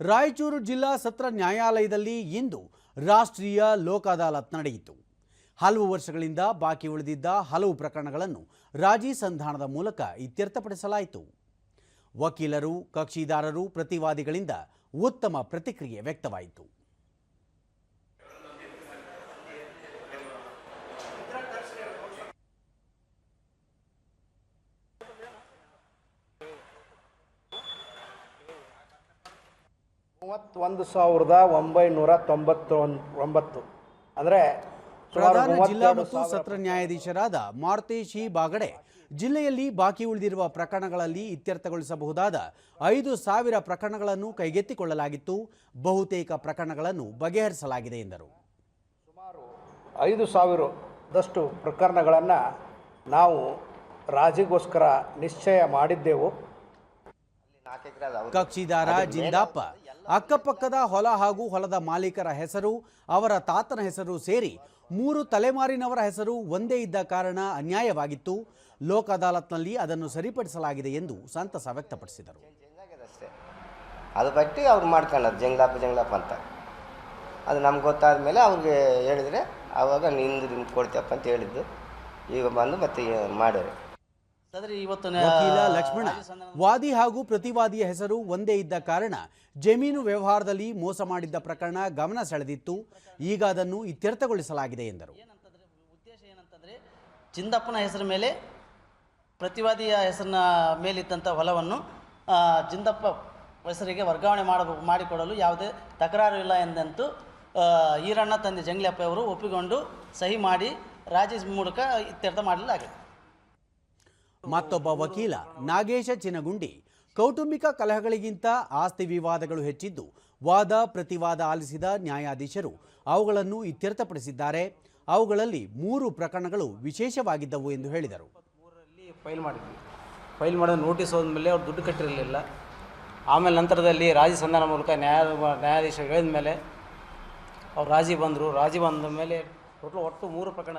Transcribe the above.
ರಾಯಚೂರು ಜಿಲ್ಲಾ ಸತ್ರ ನ್ಯಾಯಾಲಯದಲ್ಲಿ ಇಂದು ರಾಷ್ಟ್ರೀಯ ಲೋಕ ಅದಾಲತ್ ನಡೆಯಿತು. ಹಲವು ವರ್ಷಗಳಿಂದ ಬಾಕಿ ಉಳಿದಿದ್ದ ಹಲವು ಪ್ರಕರಣಗಳನ್ನು ರಾಜಿ ಸಂಧಾನದ ಮೂಲಕ ಇತ್ಯರ್ಥಪಡಿಸಲಾಯಿತು. ವಕೀಲರು, ಕಕ್ಷಿದಾರರು, ಪ್ರತಿವಾದಿಗಳಿಂದ ಉತ್ತಮ ಪ್ರತಿಕ್ರಿಯೆ ವ್ಯಕ್ತವಾಯಿತು. ಮೂವತ್ತೊಂದು ಸಾವಿರದ ಒಂಬೈನೂರ ತೊಂಬತ್ತೊಂದು ಒಂಬತ್ತು ಅಂದರೆ ಪ್ರಧಾನ ಜಿಲ್ಲಾ ಮತ್ತು ಸತ್ರ ನ್ಯಾಯಾಧೀಶರಾದ ಮಾರುತೇಶ್ ಬಾಗಡೆ ಜಿಲ್ಲೆಯಲ್ಲಿ ಬಾಕಿ ಉಳಿದಿರುವ ಪ್ರಕರಣಗಳಲ್ಲಿ ಇತ್ಯರ್ಥಗೊಳಿಸಬಹುದಾದ ಐದು ಸಾವಿರ ಪ್ರಕರಣಗಳನ್ನು ಕೈಗೆತ್ತಿಕೊಳ್ಳಲಾಗಿತ್ತು. ಬಹುತೇಕ ಪ್ರಕರಣಗಳನ್ನು ಬಗೆಹರಿಸಲಾಗಿದೆ ಎಂದರು. ಸುಮಾರು ಐದು ಸಾವಿರದಷ್ಟು ಪ್ರಕರಣಗಳನ್ನು ನಾವು ರಾಜಿಗೋಸ್ಕರ ನಿಶ್ಚಯ ಮಾಡಿದ್ದೆವು. ಕಕ್ಷಿದಾರ ಜಿಂದಾಪ ಅಕ್ಕಪಕ್ಕದ ಹೊಲ ಹಾಗೂ ಹೊಲದ ಮಾಲೀಕರ ಹೆಸರು, ಅವರ ತಾತನ ಹೆಸರು ಸೇರಿ ಮೂರು ತಲೆಮಾರಿನವರ ಹೆಸರು ಒಂದೇ ಇದ್ದ ಕಾರಣ ಅನ್ಯಾಯವಾಗಿತ್ತು. ಲೋಕ ಅದಾಲತ್ನಲ್ಲಿ ಅದನ್ನು ಸರಿಪಡಿಸಲಾಗಿದೆ ಎಂದು ಸಂತಸ ವ್ಯಕ್ತಪಡಿಸಿದರು. ಅದು ಬಟ್ಟಿ ಅವ್ರು ಮಾಡ್ಕೊಳ್ಳೋದು ಜಂಗ್ಲಾಪ ಜಂಗ್ಲಾಪ ಅಂತ. ಅದು ನಮ್ಗೆ ಗೊತ್ತಾದ ಮೇಲೆ ಅವ್ರಿಗೆ ಹೇಳಿದರೆ ಆವಾಗ ನಿಂದು ನಿಮ್ಗೆ ಕೊಡ್ತೇವಪ್ಪ ಅಂತ ಹೇಳಿದ್ದು. ಈಗ ಬಂದು ಮತ್ತೆ ಇವತ್ತು ವಕೀಲ ಲಕ್ಷ್ಮಣ ವಾದಿ ಹಾಗೂ ಪ್ರತಿವಾದಿಯ ಹೆಸರು ಒಂದೇ ಇದ್ದ ಕಾರಣ ಜಮೀನು ವ್ಯವಹಾರದಲ್ಲಿ ಮೋಸ ಮಾಡಿದ್ದ ಪ್ರಕರಣ ಗಮನ ಸೆಳೆದಿತ್ತು. ಈಗ ಅದನ್ನು ಇತ್ಯರ್ಥಗೊಳಿಸಲಾಗಿದೆ ಎಂದರು. ಉದ್ದೇಶ ಏನಂತಂದ್ರೆ ಚಿಂದಪ್ಪನ ಹೆಸರ ಮೇಲೆ ಪ್ರತಿವಾದಿಯ ಹೆಸರಿನ ಮೇಲಿದ್ದಂಥ ಹೊಲವನ್ನು ಚಿಂದಪ್ಪ ಜಿಂದಪ್ಪ ಹೆಸರಿಗೆ ವರ್ಗಾವಣೆ ಮಾಡಬೇಕು ಮಾಡಿಕೊಡಲು ಯಾವುದೇ ತಕರಾರು ಇಲ್ಲ ಎಂದಂತೂ ಈರಣ್ಣ ತಂದೆ ಜಂಗ್ಲಪ್ಪ ಅವರು ಒಪ್ಪಿಕೊಂಡು ಸಹಿ ಮಾಡಿ ರಾಜಿ ಮೂಲಕ ಇತ್ಯರ್ಥ ಮಾಡಲಾಗಿದೆ. ಮತ್ತೊಬ್ಬ ವಕೀಲ ನಾಗೇಶ ಚಿನಗುಂಡಿ ಕೌಟುಂಬಿಕ ಕಲಹಗಳಿಗಿಂತ ಆಸ್ತಿ ವಿವಾದಗಳು ಹೆಚ್ಚಿದ್ದು ವಾದ ಪ್ರತಿವಾದ ಆಲಿಸಿದ ನ್ಯಾಯಾಧೀಶರು ಅವುಗಳನ್ನು ಇತ್ಯರ್ಥಪಡಿಸಿದ್ದಾರೆ. ಅವುಗಳಲ್ಲಿ ಮೂರು ಪ್ರಕರಣಗಳು ವಿಶೇಷವಾಗಿದ್ದವು ಎಂದು ಹೇಳಿದರು. ಫೈಲ್ ಮಾಡಿದ್ವಿ. ಫೈಲ್ ಮಾಡಿದ ನೋಟಿಸ್ ಹೋದ್ಮೇಲೆ ಅವ್ರು ದುಡ್ಡು ಕಟ್ಟಿರಲಿಲ್ಲ. ಆಮೇಲೆ ನಂತರದಲ್ಲಿ ರಾಜಿ ಸಂಧಾನ ಮೂಲಕ ನ್ಯಾಯ, ನ್ಯಾಯಾಧೀಶ ಹೇಳಿದ ಮೇಲೆ ಅವ್ರು ರಾಜಿ ಬಂದರು. ರಾಜಿ ಬಂದ ಮೇಲೆ ಟೋಟಲ್ ಒಟ್ಟು ಮೂರು ಪ್ರಕರಣ